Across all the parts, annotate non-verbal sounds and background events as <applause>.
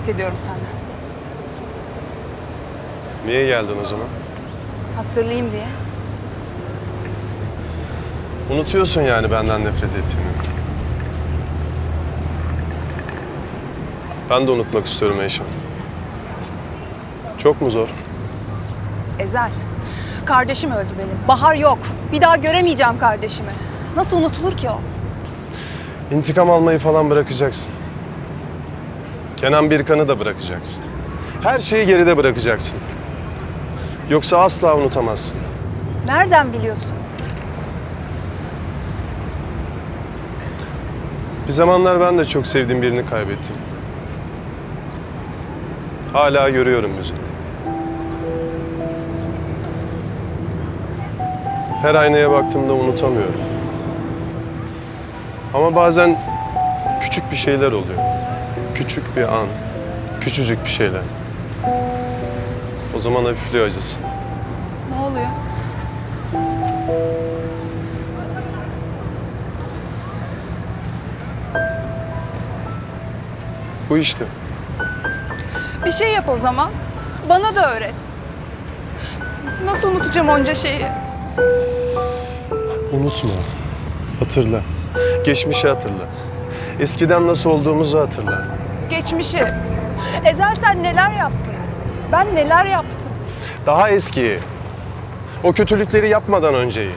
nefret ediyorum senden. Niye geldin o zaman? Hatırlayayım diye. Unutuyorsun yani benden nefret ettiğini. Ben de unutmak istiyorum Eyşan. Çok mu zor? Ezel. Kardeşim öldü benim. Bahar yok. Bir daha göremeyeceğim kardeşimi. Nasıl unutulur ki o? İntikam almayı falan bırakacaksın. Kenan Birkan'ı da bırakacaksın. Her şeyi geride bırakacaksın. Yoksa asla unutamazsın. Nereden biliyorsun? Bir zamanlar ben de çok sevdiğim birini kaybettim. Hala görüyorum yüzünü. Her aynaya baktığımda unutamıyorum. Ama bazen küçük bir şeyler oluyor. Küçük bir an, küçücük bir şeyler. O zaman hafifliyor acısı. Ne oluyor? Bu işte. Bir şey yap o zaman. Bana da öğret. Nasıl unutacağım onca şeyi? Unutma. Hatırla. Geçmişi hatırla. Eskiden nasıl olduğumuzu hatırla. Geçmişi. Ezel sen neler yaptın? Ben neler yaptım? Daha eskiyi. O kötülükleri yapmadan önceyi.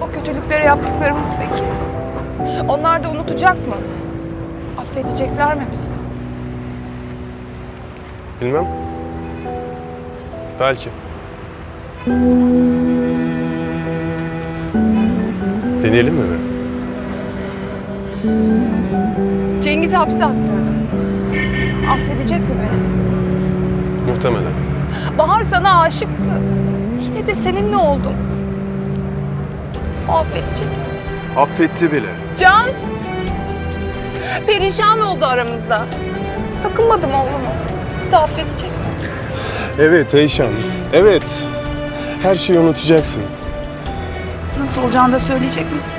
O kötülükleri yaptıklarımız peki? Onlar da unutacak mı? Affedecekler mi bizi? Bilmem. Belki. Deneyelim mi? Cengiz'i hapse attırdım. Affedecek mi beni? Muhtemelen. Bahar sana aşıktı. Yine de seninle oldum. O affedecek. Affetti bile. Can! Perişan oldu aramızda. Sakınmadım oğlumu. Bu da affedecek. Evet Eyşan. Evet. Her şeyi unutacaksın. Nasıl olacağını da söyleyecek misin?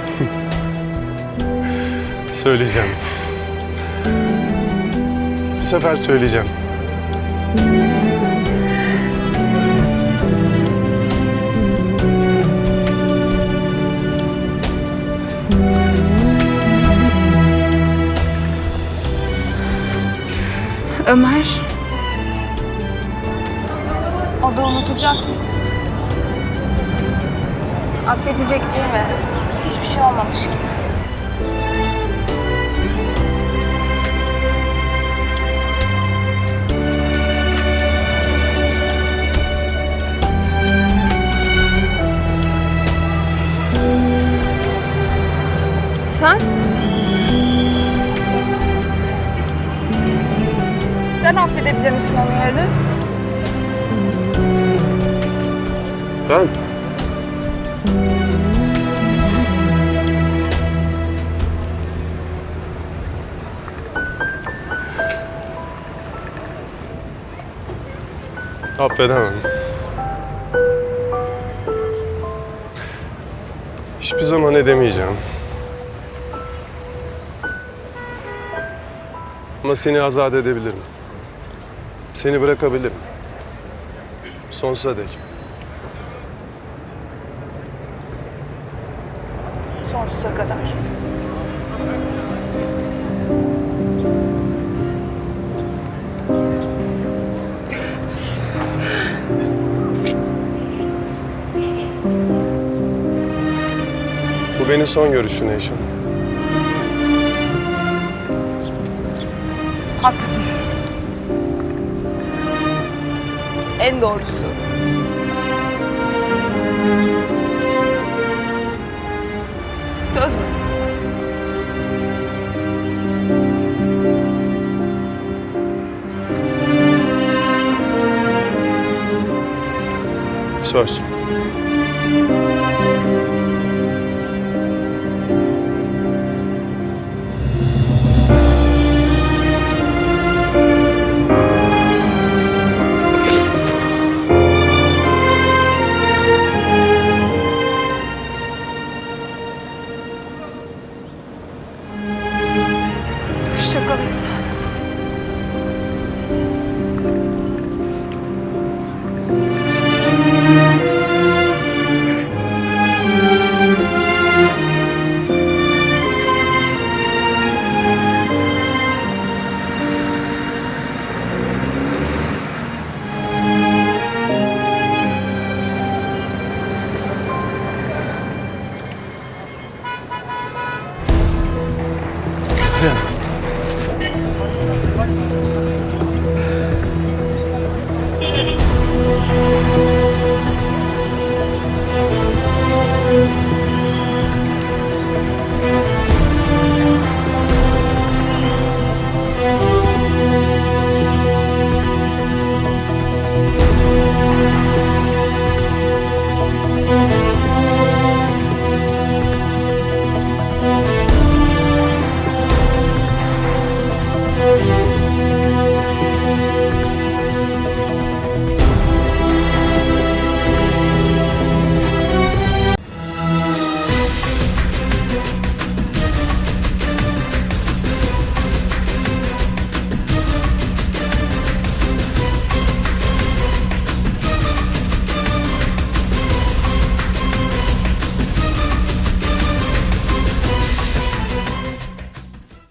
<laughs> Söyleyeceğim. Bu sefer söyleyeceğim. Ömer. O da unutacak mı? Affedecek değil mi? Hiçbir şey olmamış gibi. Sen? Sen affedebilir misin onun yerine? Ben? Affedemem. Hiçbir zaman edemeyeceğim. Ama seni azat edebilirim. Seni bırakabilirim. Sonsuza dek. Sonsuza kadar. Benim son görüşün Eyşan. Haklısın. En doğrusu. Söz mü? Söz. Hoşçakalın. Kızım.